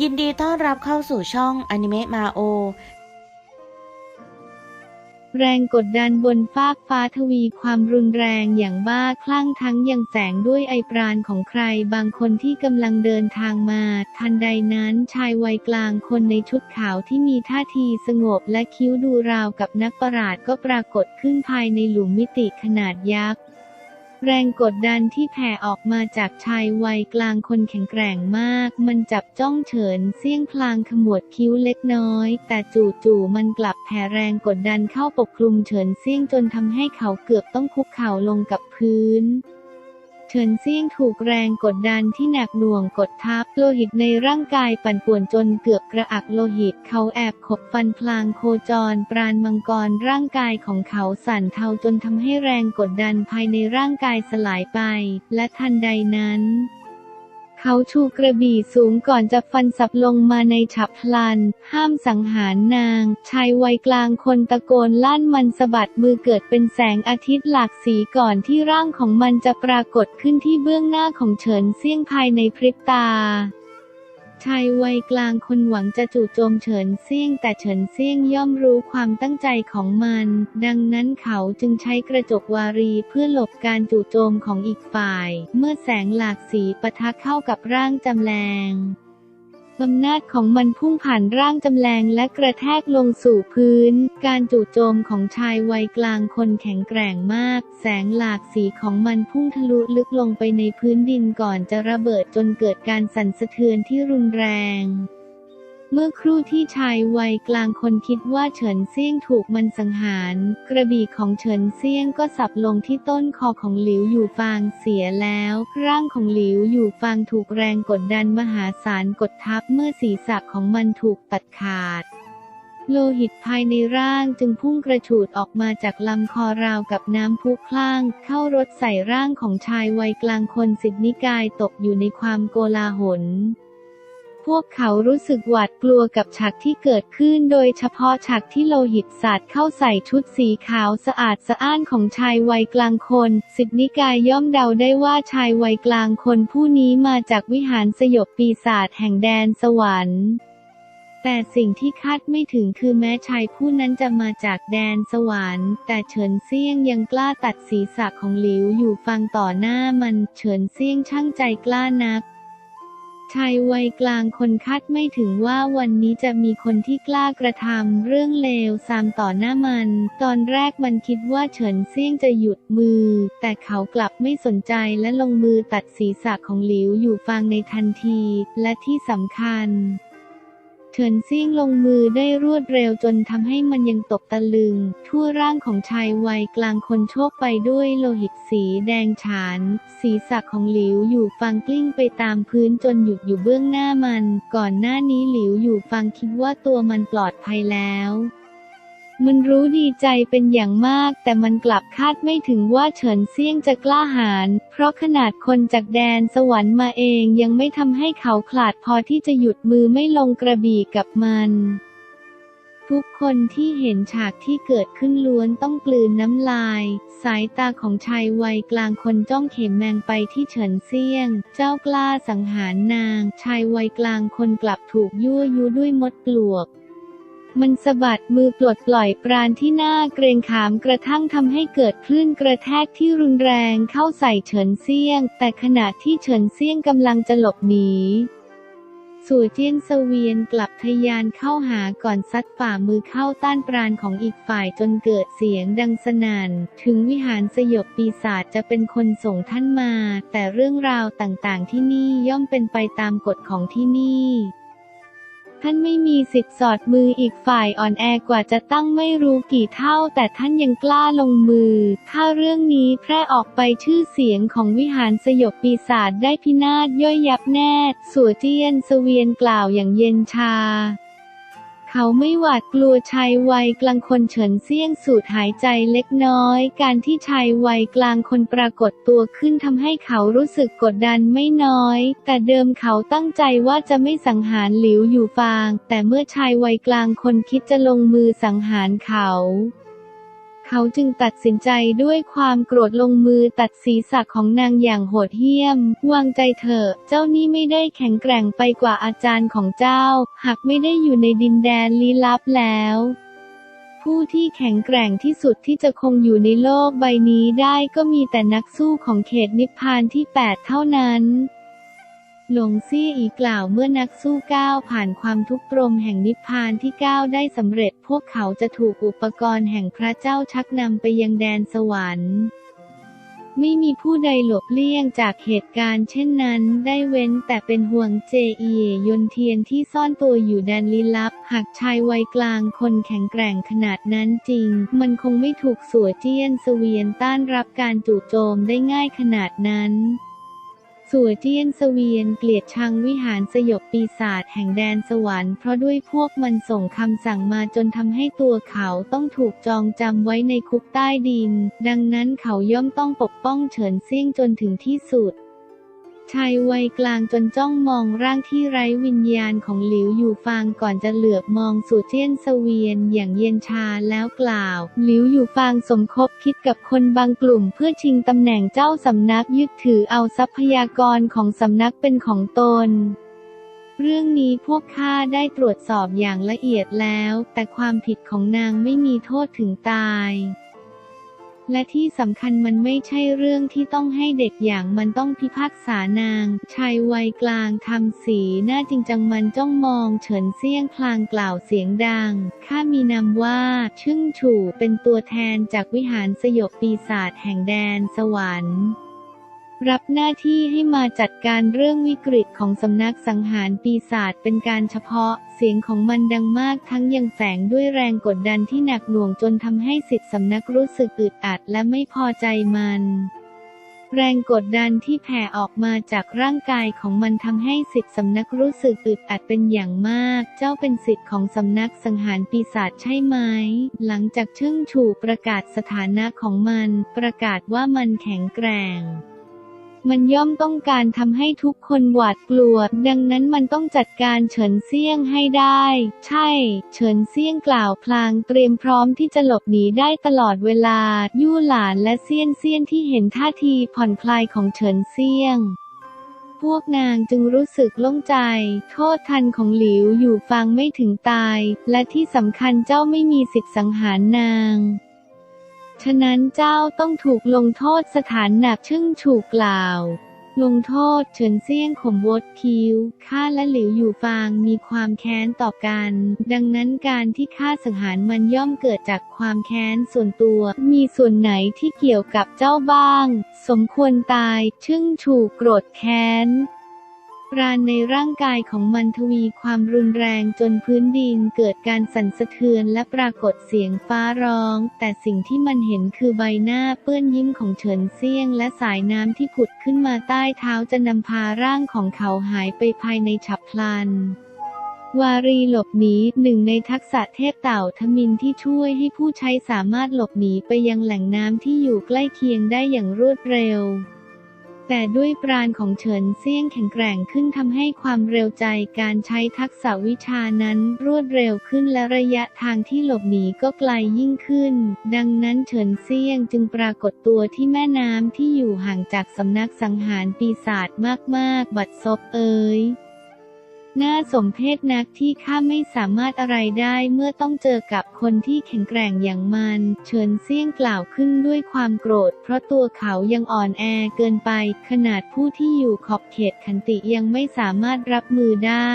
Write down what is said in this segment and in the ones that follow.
ยินดีต้อนรับเข้าสู่ช่องอนิเมะมาโอ แรงกดดันบนฟากฟ้าทวีความรุนแรงอย่างบ้าคลั่งทั้งยังแสงด้วยไอปราณของใครบางคนที่กำลังเดินทางมา ทันใดนั้นชายวัยกลางคนในชุดขาวที่มีท่าทีสงบและคิ้วดูราวกับนักประหลาดก็ปรากฏขึ้นภายในหลุมมิติขนาดยักษ์ แรงกดดันที่แผ่ออกมาจากชายวัยกลางคนแข็งแกร่งมาก มันจับจ้องเฉินเสี้ยงพลางขมวดคิ้วเล็กน้อย แต่จู่ๆมันกลับแผ่แรงกดดันเข้าปกคลุมเฉินเสี้ยงจนทำให้เขาเกือบต้องคุกเข่าลงกับพื้น ฉินเซี่ยงถูกแรงกดดันที่หนักหน่วงกดทับโลหิตในร่างกายปั่นป่วนจนเกือบกระอักโลหิต เขาแอบขบฟันพลางโคจร ปราณมังกรร่างกายของเขาสั่นเทาจนทำให้แรงกดดันภายในร่างกายสลายไป และทันใดนั้น เขาชูกระบี่สูงก่อนจะฟันสับลงมาในฉับพลัน ห้ามสังหารนาง ชายวัยกลางคนตะโกนลั่นมันสะบัดมือเกิดเป็นแสงอาทิตย์หลากสีก่อนที่ร่างของมันจะปรากฏขึ้นที่เบื้องหน้าของเฉินเซี่ยงภายในพริบตา ชายวัยกลางคนหวังจะจู่โจมเฉินเซี่ยง แต่เฉินเซี่ยงย่อมรู้ความตั้งใจของมัน ดังนั้นเขาจึงใช้กระจกวารีเพื่อหลบการจู่โจมของอีกฝ่าย เมื่อแสงหลากสีปะทะเข้ากับร่างจำแรง อำนาจของมันพุ่งผ่านร่างจำแรงและกระแทกลงสู่พื้น การจู่โจมของชายวัยกลางคนแข็งแกร่งมาก แสงหลากสีของมันพุ่งทะลุลึกลงไปในพื้นดินก่อนจะระเบิดจนเกิดการสั่นสะเทือนที่รุนแรง เมื่อครู่ที่ชายวัยกลางคนคิดว่าเฉินเซี่ยงถูกมันสังหาร กระบี่ของเฉินเซี่ยงก็สับลงที่ต้นคอของหลิวอยู่ฟางเสียแล้ว ร่างของหลิวอยู่ฟางถูกแรงกดดันมหาศาลกดทับเมื่อศีรษะของมันถูกตัดขาดโลหิตภายในร่างจึงพุ่งกระฉูดออกมาจากลำคอราวกับน้ำพุคลั่ง เข้ารถใส่ร่างของชายวัยกลางคนสิทธินิกายตกอยู่ในความโกลาหล พวกเขารู้สึกหวาดกลัวกับฉากที่เกิดขึ้น โดยเฉพาะฉากที่โลหิตสาดเข้าใส่ชุดสีขาวสะอาดสะอ้านของชายวัยกลางคน สิทธินิกายย่อมเดาได้ว่าชายวัยกลางคนผู้นี้มาจากวิหารสยบปีศาจแห่งแดนสวรรค์ แต่สิ่งที่คาดไม่ถึงคือแม้ชายผู้นั้นจะมาจากแดนสวรรค์ แต่เฉินเซี่ยงยังกล้าตัดศีรษะของหลิวอยู่ฟังต่อหน้ามัน เฉินเซี่ยงช่างใจกล้านัก ชายวัยกลางคนคาดไม่ถึงว่าวันนี้จะมีคนที่กล้ากระทำเรื่องเลวซามต่อหน้ามัน ตอนแรกมันคิดว่าเฉินเซี่ยงจะหยุดมือ แต่เขากลับไม่สนใจและลงมือตัดศีรษะของหลิวอยู่ฟางในทันที และที่สำคัญ เฉินซิ่งลงมือได้รวดเร็วจนทำให้มันยังตกตะลึง ทั่วร่างของชายวัยกลางคนโชคไปด้วยโลหิตสีแดงฉาน ศีรษะของหลิวอยู่ฟังกลิ้งไปตามพื้นจนหยุดอยู่เบื้องหน้ามัน ก่อนหน้านี้หลิวอยู่ฟังคิดว่าตัวมันปลอดภัยแล้ว มันรู้ดีใจเป็นอย่างมาก แต่มันกลับคาดไม่ถึงว่าเฉินเซี่ยงจะกล้าหาญเพราะขนาดคนจากแดนสวรรค์มาเองยังไม่ทำให้เขาขลาดพอที่จะหยุดมือไม่ลงกระบี่กับมันทุกคนที่เห็นฉากที่เกิดขึ้นล้วนต้องกลืนน้ำลาย สายตาของชายวัยกลางคนจ้องเข็มแมงไปที่เฉินเซียง เจ้ากล้าสังหารนาง ชายวัยกลางคนกลับถูกยั่วยุด้วยมดปลวก มันสะบัดมือปลดปล่อยปราณที่หน้าเกรงขามกระทั่งทำให้เกิดคลื่นกระแทกที่รุนแรงเข้าใส่เฉินเซี่ยง แต่ขณะที่เฉินเซี่ยงกำลังจะหลบหนีสู่เจียนเสเวียนกลับทะยานเข้าหาก่อนซัดฝ่ามือเข้าต้านปราณของอีกฝ่ายจนเกิดเสียงดังสนั่น ถึงวิหารสยบปีศาจจะเป็นคนส่งท่านมา แต่เรื่องราวต่างๆที่นี่ย่อมเป็นไปตามกฎของที่นี่ ท่านไม่มีสิทธิ์สอดมืออีกฝ่ายอ่อนแอกว่าจะตั้งไม่รู้กี่เท่า แต่ท่านยังกล้าลงมือ ถ้าเรื่องนี้แพร่ออกไปชื่อเสียงของวิหารสยบปีศาจได้พินาศย่อยยับแน่ สัวเจียนสเวียนกล่าวอย่างเย็นชา เขาไม่หวาดกลัวชายวัยกลางคนเฉินเซี่ยงสูดหายใจเล็กน้อย การที่ชายวัยกลางคนปรากฏตัวขึ้นทำให้เขารู้สึกกดดันไม่น้อย แต่เดิมเขาตั้งใจว่าจะไม่สังหารหลิวอยู่ฟาง แต่เมื่อชายวัยกลางคนคิดจะลงมือสังหารเขา เขาจึงตัดสินใจด้วยความโกรธลงมือตัดศีรษะของนางอย่างโหดเหี้ยม วางใจเถอะ เจ้านี่ไม่ได้แข็งแกร่งไปกว่าอาจารย์ของเจ้า หากไม่ได้อยู่ในดินแดนลี้ลับแล้ว ผู้ที่แข็งแกร่งที่สุดที่จะคงอยู่ในโลกใบนี้ได้ก็มีแต่นักสู้ของเขตนิพพานที่ 8 เท่านั้น หลงซี่อีกล่าวเมื่อนักสู้ก้าวผ่านความทุกข์ตรมแห่งนิพพานที่ก้าวได้สำเร็จพวกเขาจะถูกอุปกรณ์แห่งพระเจ้าชักนำไปยังแดนสวรรค์ ไม่มีผู้ใดหลบเลี่ยงจากเหตุการณ์เช่นนั้นได้เว้นแต่เป็นห่วงเจเอยยนเทียนที่ซ่อนตัวอยู่แดนลี้ลับ หากชายวัยกลางคนแข็งแกร่งขนาดนั้นจริง มันคงไม่ถูกสัวเจี้ยนเสวียนต้านรับการจู่โจมได้ง่ายขนาดนั้น สัวเจียนเวียนเกลียดชังวิหารสยบปีศาจแห่งแดนสวรรค์เพราะด้วยพวกมันส่งคำสั่งมาจนทำให้ตัวเขาต้องถูกจองจำไว้ในคุกใต้ดิน ดังนั้นเขาย่อมต้องปกป้องเฉินเซี่ยงจนถึงที่สุด ชายวัยกลางจนจ้องมองร่างที่ไร้วิญญาณของหลิวอยู่ฟางก่อนจะเหลือบมองสู่เจี้ยนเสวียนอย่างเย็นชาแล้วกล่าว หลิวอยู่ฟางสมคบคิดกับคนบางกลุ่มเพื่อชิงตำแหน่งเจ้าสำนักยึดถือเอาทรัพยากรของสำนักเป็นของตนเรื่องนี้พวกข้าได้ตรวจสอบอย่างละเอียดแล้ว แต่ความผิดของนางไม่มีโทษถึงตาย และที่สำคัญมันไม่ใช่เรื่องที่ต้องให้เด็กอย่างมันต้องพิพากษานาง ชายวัยกลางทำสีหน้าจริงจังมันจ้องมองเฉินเซี่ยงพลางกล่าวเสียงดัง ข้ามีนามว่า ชึ่งฉู่เป็นตัวแทนจากวิหารสยบปีศาจแห่งแดนสวรรค์รับหน้าที่ให้มาจัดการเรื่องวิกฤตของสำนักสังหารปีศาจเป็นการเฉพาะ สียงของมันดังมากทั้งยังแฝงด้วยแรงกดดันที่หนักหน่วงจนทำให้สิทธิสำนักรู้สึกอึดอัดและไม่พอใจมันแรงกดดันที่แผ่ออกมาจากร่างกายของมันทำให้สิทธิสำนักรู้สึกอึดอัดเป็นอย่างมาก เจ้าเป็นสิทธิของสำนักสังหารปีศาจใช่ไหม หลังจากชึ่งฉู่ประกาศสถานะของมัน ประกาศว่ามันแข็งแกร่ง มันย่อมต้องการทำให้ทุกคนหวาดกลัว ดังนั้นมันต้องจัดการเฉินเซี่ยงให้ได้ ใช่ เฉินเซี่ยงกล่าวพลางเตรียมพร้อมที่จะหลบหนีได้ตลอดเวลา ยู่หลานและเซี่ยนเซี่ยนที่เห็นท่าทีผ่อนคลายของเฉินเซี่ยงพวกนางจึงรู้สึกโล่งใจ โทษทันของหลิวอยู่ฟังไม่ถึงตาย และที่สำคัญเจ้าไม่มีสิทธิสังหารนาง ฉะนั้นเจ้าต้องถูกลงโทษสถานหนักชึ่งถูกกล่าว ลงโทษเฉินเซี่ยงขมวดคิ้ว ข้าและหลิวอยู่ฟางมีความแค้นต่อกัน ดังนั้นการที่ข้าสังหารมันย่อมเกิดจากความแค้นส่วนตัว มีส่วนไหนที่เกี่ยวกับเจ้าบ้าง สมควรตายชึ่งถูกโกรธแค้น ราณในร่างกายของมันทวีความรุนแรงจนพื้นดินเกิดการสั่นสะเทือนและปรากฏเสียงฟ้าร้อง แต่สิ่งที่มันเห็นคือใบหน้าเปื้อนยิ้มของเฉินเซี่ยง และสายน้ำที่ผุดขึ้นมาใต้เท้าจะนำพาร่างของเขาหายไปภายในฉับพลันวารีหลบหนีหนึ่งในทักษะเทพเต่าทมินที่ช่วยให้ผู้ใช้สามารถหลบหนีไปยังแหล่งน้ำที่อยู่ใกล้เคียงได้อย่างรวดเร็ว แต่ด้วยปราณของเฉินเซี่ยงแข็งแกร่งขึ้นทำให้ความเร็วใจการใช้ทักษะวิชานั้นรวดเร็วขึ้นและระยะทางที่หลบหนีก็ไกลยิ่งขึ้น ดังนั้นเฉินเซี่ยงจึงปรากฏตัวที่แม่น้ำที่อยู่ห่างจากสำนักสังหารปีศาจมากๆ บัดซบเอ๋ย น่าสมเพชนักที่ข้าไม่สามารถอะไรได้เมื่อต้องเจอกับคนที่แข็งแกร่งอย่างมัน เฉินเซี่ยงกล่าวขึ้นด้วยความโกรธ เพราะตัวเขายังอ่อนแอเกินไป ขนาดผู้ที่อยู่ขอบเขตขันติยังไม่สามารถรับมือได้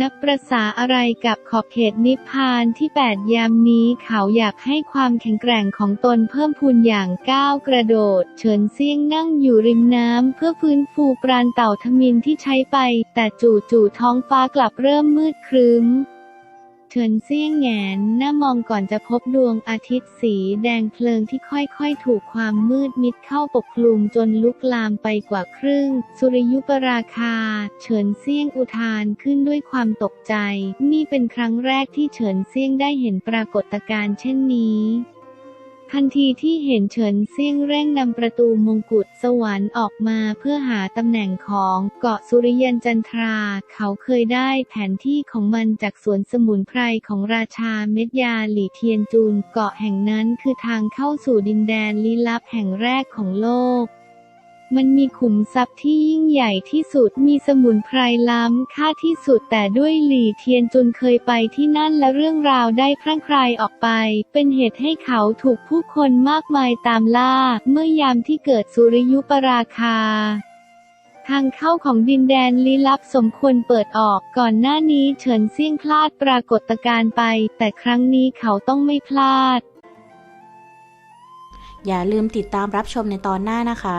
นับประษาอะไรกับขอบเขตนิพพานที่แปดยามนี้เขาอยากให้ความแข็งแกร่งของตนเพิ่มพูนอย่างก้าวกระโดด เฉินเซียงนั่งอยู่ริมน้ำเพื่อฟื้นฟูปราณเต่าทมินที่ใช้ไป แต่จู่ๆท้องฟ้ากลับเริ่มมืดครึ้ม เฉินเซี่ยงแงนหน้ามองก่อนจะพบดวงอาทิตย์สีแดงเพลิงที่ค่อยๆ ถูกความมืดมิดเข้าปกคลุมจนลุกลามไปกว่าครึ่ง สุริยุปราคา เฉินเซี่ยงอุทานขึ้นด้วยความตกใจ นี่เป็นครั้งแรกที่เฉินเซี่ยงได้เห็นปรากฏการณ์เช่นนี้ ทันทีที่เห็นเฉินเซี่ยงเร่งนำประตูมงกุฎสวรรค์ออกมาเพื่อหาตำแหน่งของเกาะสุริยันจันทรา เขาเคยได้แผนที่ของมันจากสวนสมุนไพรของราชาเม็ดยาหลี่เทียนจูน เกาะแห่งนั้นคือทางเข้าสู่ดินแดนลี้ลับแห่งแรกของโลก มันมีขุมทรัพย์ที่ยิ่งใหญ่ที่สุด มีสมุนไพรล้ำค่าที่สุด แต่ด้วยหลี่เทียนจุนเคยไปที่นั่นและเรื่องราวได้พรั่งพรายออกไป เป็นเหตุให้เขาถูกผู้คนมากมายตามล่า เมื่อยามที่เกิดสุริยุปราคาทางเข้าของดินแดนลี้ลับสมควรเปิดออกก่อนหน้านี้เฉินเซี่ยงพลาดปรากฏการณ์ไป แต่ครั้งนี้เขาต้องไม่พลาด อย่าลืมติดตามรับชมในตอนหน้านะคะ